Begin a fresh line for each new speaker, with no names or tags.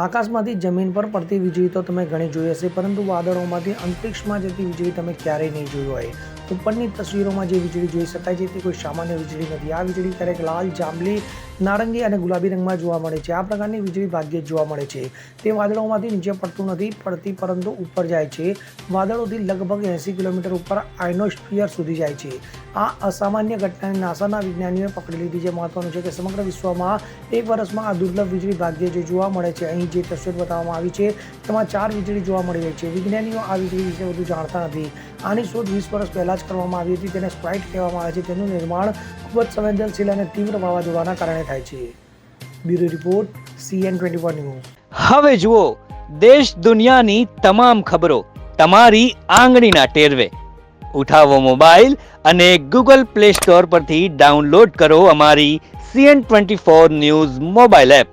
આકાશમાંથી જમીન પર પડતી વીજળી તો તમે ઘણી જોઈ હશે, પરંતુ વાદળોમાંથી અંતરિક્ષમાં જતી વીજળી તમે ક્યારેય નહીં જોઈ હોય. ઉપરની તસવીરોમાં જે વીજળી જોઈ શકાય છે, તે કોઈ સામાન્ય વીજળી નથી. આ વીજળી ક્યારેક લાલ, જાંબલી નારંગી અને ગુલાબી રંગમાં જોવા મળે છે. આ પ્રકારની વીજળી ભાગ્યે જ જોવા મળે છે. તે વાદળોમાંથી નીચે પડતું નથી પડતી, પરંતુ ઉપર જાય છે. વાદળોથી લગભગ એંસી કિલોમીટર ઉપર આઇનોસ્ફિયર સુધી જાય છે. આ અસામાન્ય ઘટનાને નાસાના વિજ્ઞાનીઓએ પકડી લીધી છે. મહત્વનું છે કે સમગ્ર વિશ્વમાં એક વર્ષમાં આ દુર્લભ વીજળી ભાગ્યે જે જોવા મળે છે. અહીં જે તસવીર બતાવવામાં આવી છે, તેમાં ચાર વીજળી જોવા મળી રહી છે. વિજ્ઞાનીઓ આ વીજળી વિશે વધુ જાણતા નથી. આની શોધ વીસ વર્ષ પહેલાં જ કરવામાં આવી હતી. તેને સ્પ્રાઇટ કહેવામાં આવે છે. તેનું નિર્માણ ખૂબ જ સંવેદનશીલ અને તીવ્ર વાવાઝોડાના કારણે થાય છે. Bureau report CN twenty one news.
હવે જુઓ, દેશ દુનિયાની તમામ ખબરો તમારી આંગળીના ટેરવે. ઉઠાવો મોબાઈલ અને ગૂગલ પ્લે સ્ટોર પરથી ડાઉનલોડ કરો અમારી CN twenty four news mobile app.